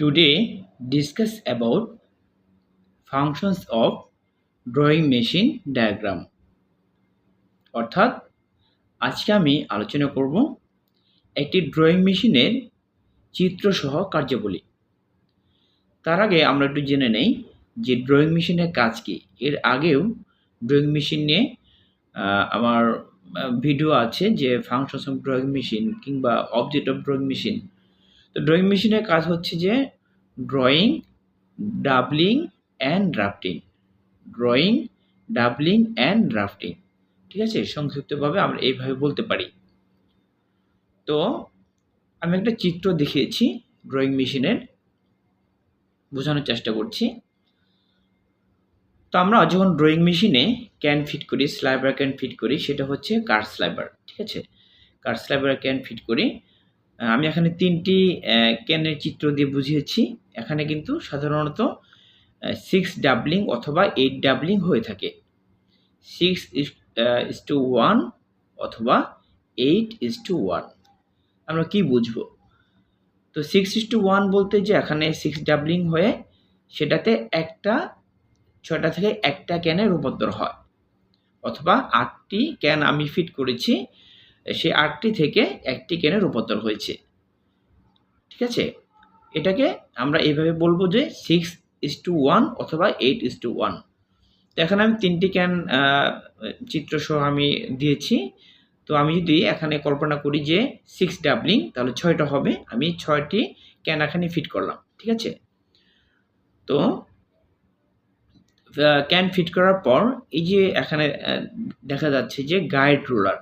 Today discuss about functions of drawing machine diagram. অর্থাৎ, আজকে আমি আলোচনা করব একটি ড্রয়িং মেশিনের চিত্রসহ কার্যাবলী। তার আগে আমরা একটু জেনে নেই যে ড্রয়িং মেশিনের কাজ কি। এর আগেও ড্রয়িং মেশিন নিয়ে আমার ভিডিও আছে যে ফাংশনস অফ ড্রয়িং মেশিন কিংবা অবজেক্ট অফ ড্রয়িং মেশিন তো ড্রয়িং মেশিনের কাজ হচ্ছে যে drawing doubling and drafting drawing doubling and drafting ঠিক আছে? সংক্ষিপ্তভাবে আমরা এইভাবে বলতে পারি। তো আমি একটা চিত্র দেখিয়েছি ড্রয়িং মেশিনের বোঝানোর চেষ্টা করছি। তো আমরা যখন ড্রয়িং মেশিনে ক্যান ফিট করি স্লাইবার ক্যান ফিট করি, সেটা হচ্ছে কার স্লাইবার ঠিক আছে? কার স্লাইবার ক্যান ফিট করি। আমি এখানে তিনটি ক্যানের চিত্র দিয়ে বুঝিয়েছি। এখানে কিন্তু সাধারণত সিক্স ডাবলিং অথবা এইট ডাবলিং হয়ে থাকে। সিক্স ইস টু ওয়ান অথবা এইট ইস টু ওয়ান আমরা কি বুঝব? তো সিক্স ইস টু ওয়ান বলতে যে এখানে সিক্স ডাবলিং হয়ে সেটাতে একটা ছটা থেকে একটা ক্যানে রূপান্তর হয়। অথবা আটটি ক্যান আমি ফিট করেছি সেই আটটি থেকে একটি ক্যানে রূপান্তর হয়েছে। ঠিক আছে? এটাকে আমরা এইভাবে বলব যে সিক্স ইস টু ওয়ান অথবা এইট ইস টু ওয়ান তো এখানে আমি তিনটি ক্যান চিত্র সহ আমি দিয়েছি। তো আমি যদি এখানে কল্পনা করি যে সিক্স ডাবলিং তাহলে ছয়টা হবে। আমি ছয়টি ক্যান এখানে ফিট করলাম। ঠিক আছে? তো ক্যান ফিট করার পর এই যে এখানে দেখা যাচ্ছে যে গাইড রোলার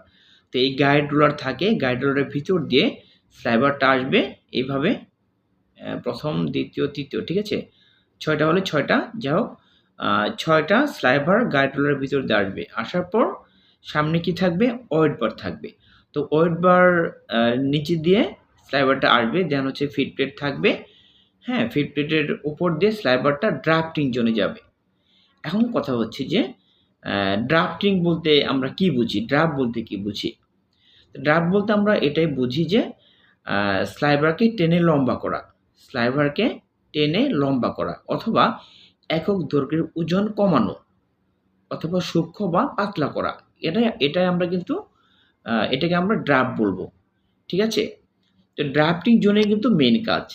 তো এই গাইড রোলার থাকে গাইড রোলারের ভিতর দিয়ে স্লাইবারটা আসবে এইভাবে প্রথম, দ্বিতীয়, তৃতীয়, ঠিক আছে? ছয়টা হলে ছয়টা, যাই হোক ছয়টা স্লাইবার গাইড রোলারের ভিতর দিয়ে আসবে। আসার পর সামনে কি থাকবে? ওয়েট বার থাকবে। তো ওয়েট বার নিচে দিয়ে স্লাইবারটা আসবে দেন হচ্ছে ফিট প্লেট থাকবে। হ্যাঁ ফিট প্লেটের উপর দিয়ে স্লাইবারটা ড্রাফটিং জোনে যাবে। এখন কথা হচ্ছে যে ড্রাফটিং বলতে আমরা কি বুঝি? ড্রাফট বলতে কি বুঝি? ড্রাফট বলতে আমরা এটাই বুঝি যে স্লাইবারকে টেনে লম্বা করা স্লাইবারকে টেনে লম্বা করা, অথবা একক দৈর্ঘ্যের ওজন কমানো, অথবা সূক্ষ্ম বা পাতলা করা। এটা, এটাই আমরা কিন্তু এটাকে আমরা ড্রাফট বলব। ঠিক আছে? তো ড্রাফটিং জোনে কিন্তু মেন কাজ।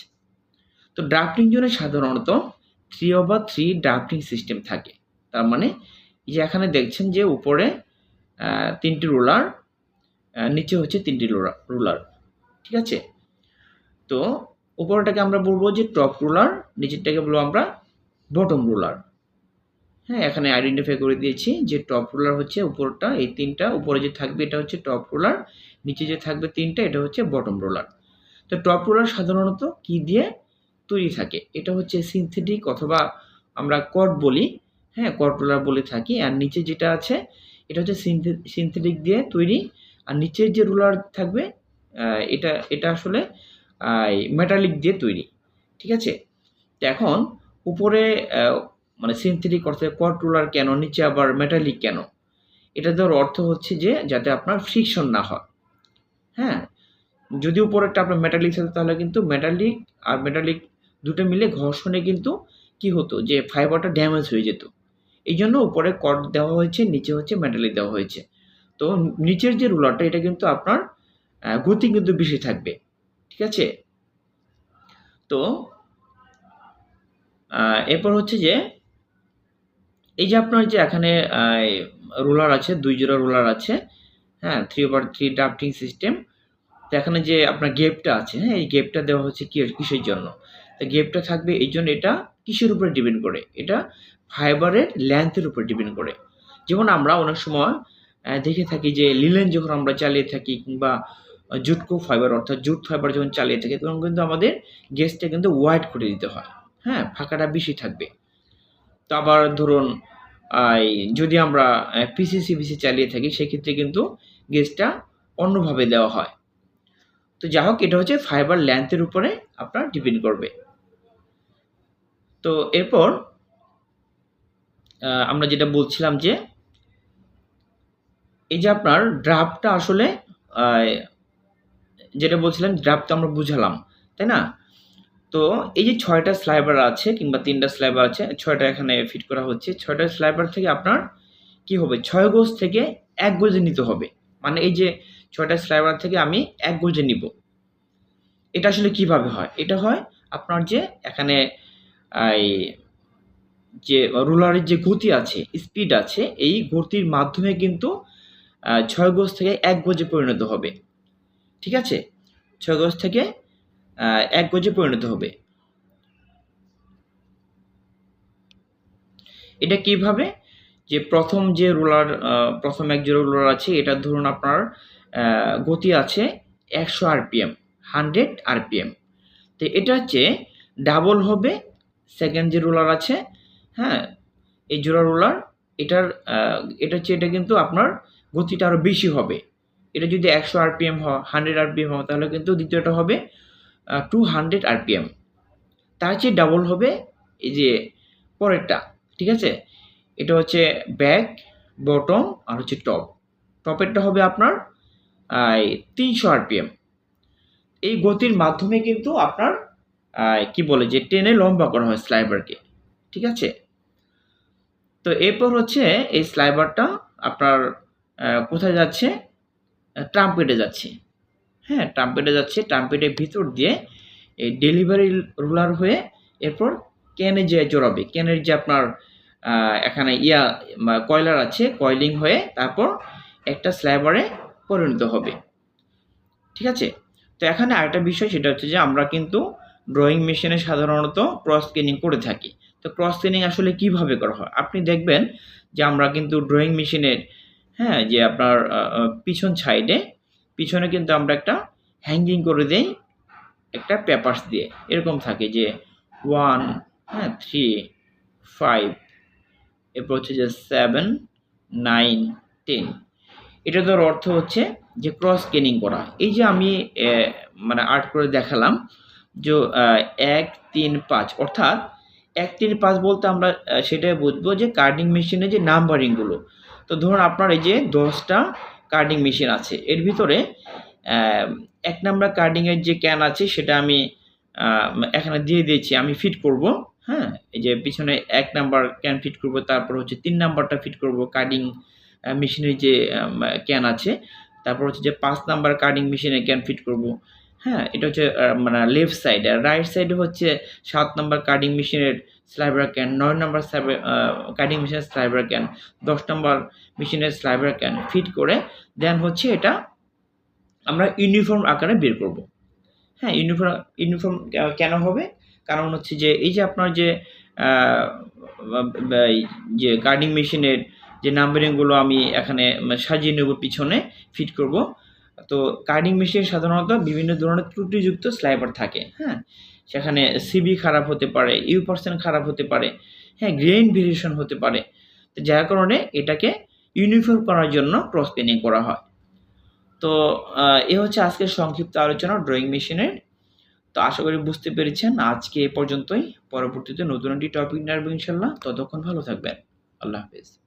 তো ড্রাফটিং জোনে সাধারণত three over three drafting system থাকে। তার মানে এখানে দেখছেন যে উপরে তিনটি রোলার নিচে হচ্ছে তিনটি রোলার রুলার, ঠিক আছে? তো উপরটাকে আমরা বলব যে টপ রুলার, নিচেরটাকে বলব আমরা বটম রুলার। হ্যাঁ এখানে আইডেন্টিফাই করে দিয়েছি যে টপ রুলার হচ্ছে উপরটা, এই তিনটা, উপরে যে থাকবে এটা হচ্ছে টপ রুলার, নিচে যে থাকবে তিনটা, এটা হচ্ছে বটম রোলার। তো টপ রোলার সাধারণত কি দিয়ে তৈরি থাকে? এটা হচ্ছে সিনথেটিক অথবা আমরা কট বলি হ্যাঁ রোলার বলে থাকি। আর নিচে যেটা আছে, এটা হচ্ছে সিনথেটিক দিয়ে তৈরি। আর নিচের যে রুলার থাকবে এটা এটা আসলে মেটালিক দিয়ে তৈরি। ঠিক আছে? তো এখন উপরে মানে সিনথেটিক অর্থাৎ কট রুলার কেন, নিচে আবার মেটালিক কেন? এটা দেওয়ার অর্থ হচ্ছে যে, যাতে আপনার ফ্রিকশন না হয়। হ্যাঁ? যদি উপরেরটা আপনার মেটালিক থাকতো তাহলে কিন্তু মেটালিক আর মেটালিক দুটো মিলে ঘর্ষণে কিন্তু কি হতো? যে ফাইবারটা ড্যামেজ হয়ে যেত। এই জন্য উপরে কট দেওয়া হয়েছে, নিচে হচ্ছে মেটালিক দেওয়া হয়েছে। তো নিচের যে রুলারটা এটা কিন্তু আপনার গতি কিন্তু বেশি থাকবে, ঠিক আছে? তো এরপর হচ্ছে যে, এই যে আপনার যে এখানে রোলার আছে, দুই জোড়া রোলার আছে হ্যাঁ three over three drafting system তো এখানে যে আপনার গেপটা আছে হ্যাঁ এই গেপটা দেওয়া হচ্ছে কিসের জন্য? তো গেপটা থাকবে এই জন্য এটা কিসের উপরে ডিপেন্ড করে? এটা ফাইবারের লেন্থের উপর ডিপেন্ড করে। যেমন আমরা অনেক সময় দেখে থাকি যে লিলেন যখন আমরা চালিয়ে থাকি কিংবা জুটকো ফাইবার অর্থাৎ জুট ফাইবার যখন চালিয়ে থাকি, তখন কিন্তু আমাদের গ্যাসটা কিন্তু ওয়াইড করে দিতে হয়। হ্যাঁ ফাঁকাটা বেশি থাকবে। তো আবার ধরুন যদি আমরা পিসিসি বিসি চালিয়ে থাকি, সেক্ষেত্রে কিন্তু গ্যাসটা অন্যভাবে দেওয়া হয়। তো যাই হোক, এটা হচ্ছে ফাইবার লেন্থের উপরে আপনার ডিপেন্ড করবে। তো এরপর আমরা যেটা বলছিলাম যে, এই যে আপনার ড্রাফটটা আসলে যেটা বলছিলাম ড্রাফট আমরা বুঝালাম, তাই না? তো এই যে ছয়টা স্লাইবার আছে কিংবা তিনটা স্লাইবার আছে, ছয়টা এখানে ফিট করা হচ্ছে, ছয়টা স্লাইবার থেকে আপনার কি হবে? ছয় গোজ থেকে এক গোজে নিতে হবে। মানে এই যে ছয়টা স্লাইবার থেকে আমি এক গোজে নিব। এটা আসলে কীভাবে হয়? এটা হয় আপনার যে এখানে এই যে রুলারের যে গতি আছে স্পিড আছে, এই গতির মাধ্যমে কিন্তু ছয় গজ থেকে এক গজে পরিণত হবে। ঠিক আছে? ছয় গজ থেকে এক গজে পরিণত হবে। এটা কীভাবে? যে প্রথম যে রোলার প্রথম এক যে রোলার আছে, এটা ধরুন আপনার গতি আছে একশো আরপিএম হান্ড্রেড আরপিএম। তো এটা হচ্ছে ডাবল হবে সেকেন্ড যে রোলার আছে হ্যাঁ এই জোড়া রোলার এটার এটা হচ্ছে, এটা কিন্তু আপনার গতিটা আরও বেশি হবে। এটা যদি একশো আরপিএম হয় হান্ড্রেড আরপিএম হয়, তাহলে কিন্তু দ্বিতীয়টা হবে টু হান্ড্রেড আরপিএম তার চেয়ে ডাবল হবে এই যে পরেরটা, ঠিক আছে? এটা হচ্ছে ব্যাক বটম আর হচ্ছে টপ টপেরটা হবে আপনার তিনশো আরপিএম এই গতির মাধ্যমে কিন্তু আপনার কি বলে যে টেনে লম্বা করা হয় স্লাইবারকে, ঠিক আছে? তো এরপর হচ্ছে এই স্লাইবারটা আপনার কোথায় যাচ্ছে? ট্রাম্পেটে যাচ্ছে। হ্যাঁ ট্রাম্পেটে যাচ্ছে, ট্রাম্পেটের ভিতর দিয়ে এই ডেলিভারি রুলার হয়ে এরপর ক্যানে যে জড়াবে ক্যানের যে আপনার এখানে ইয়া কয়লার আছে, কয়লিং হয়ে তারপর একটা স্ল্যাবারে পরিণত হবে। ঠিক আছে? তো এখানে আরেকটা বিষয়, সেটা হচ্ছে যে আমরা কিন্তু ড্রয়িং মেশিনে সাধারণত ক্রস স্ক্যানিং করে থাকি। তো ক্রস স্ক্যানিং আসলে কীভাবে করা হয়? আপনি দেখবেন যে আমরা কিন্তু ড্রয়িং মেশিনের হ্যাঁ যে আপনার পিছন সাইডে পিছনে কিন্তু আমরা একটা হ্যাঙ্গিং করে দেই, একটা পেপার্স দিয়ে। এরকম থাকে যে ওয়ান হ্যাঁ থ্রি ফাইভ এরপর হচ্ছে যে সেভেন নাইন টেন এটা তোর অর্থ হচ্ছে যে ক্রস স্ক্যানিং করা। এই যে আমি মানে আর্ট করে দেখালাম যে এক, তিন, পাঁচ। অর্থাৎ এক, তিন, পাঁচ বলতে আমরা সেটাই বুঝব যে কার্ডিং মেশিনে যে নাম্বারিংগুলো তো ধরুন আপনার এই যে দশটা কার্ডিং মেশিন আছে, এর ভিতরে এক নাম্বার কার্ডিংয়ের যে ক্যান আছে, সেটা আমি এখানে দিয়ে দিয়েছি, আমি ফিট করব হ্যাঁ? এই যে পিছনে এক নাম্বার ক্যান ফিট করব, তারপর হচ্ছে তিন নাম্বারটা ফিট করব কার্ডিং মেশিনের যে ক্যান আছে, তারপর হচ্ছে যে পাঁচ নাম্বার কার্ডিং মেশিনে ক্যান ফিট করব। হ্যাঁ এটা হচ্ছে মানে লেফট সাইডে আর রাইট সাইডে হচ্ছে সাত নম্বর কার্ডিং মেশিনের স্লাইবার ক্যান নয় নাম্বার কার্ডিং মেশিনের স্লাইবার ক্যান দশ নম্বর মেশিনের স্লাইবার ক্যান ফিট করে দেন হচ্ছে এটা আমরা ইউনিফর্ম আকারে বের করব। হ্যাঁ ইউনিফর্ম ইউনিফর্ম কেন হবে? কারণ হচ্ছে যে এই যে আপনার যে যে কার্ডিং মেশিনের যে নাম্বারিংগুলো আমি এখানে সাজিয়ে নেব পিছনে ফিট করব তো কার্ডিং মেশিন সাধারণত বিভিন্ন ধরনের ত্রুটিযুক্ত স্লাইবার থাকে হ্যাঁ? সেখানে সিবি খারাপ হতে পারে ইউ পার্সেন্ট খারাপ হতে পারে হ্যাঁ? গ্রেইন ভেরিয়েশন হতে পারে। তো যার কারণে এটাকে ইউনিফর্ম করার জন্য ক্রস পেনিং করা হয়। তো এ হচ্ছে আজকের সংক্ষিপ্ত আলোচনা ড্রয়িং মেশিনের তো আশা করি বুঝতে পেরেছেন। আজকে এ পর্যন্তই। পরবর্তীতে নতুন একটি টপিক নিয়ে আসব ইনশাল্লাহ ততক্ষণ ভালো থাকবেন। আল্লাহ হাফেজ।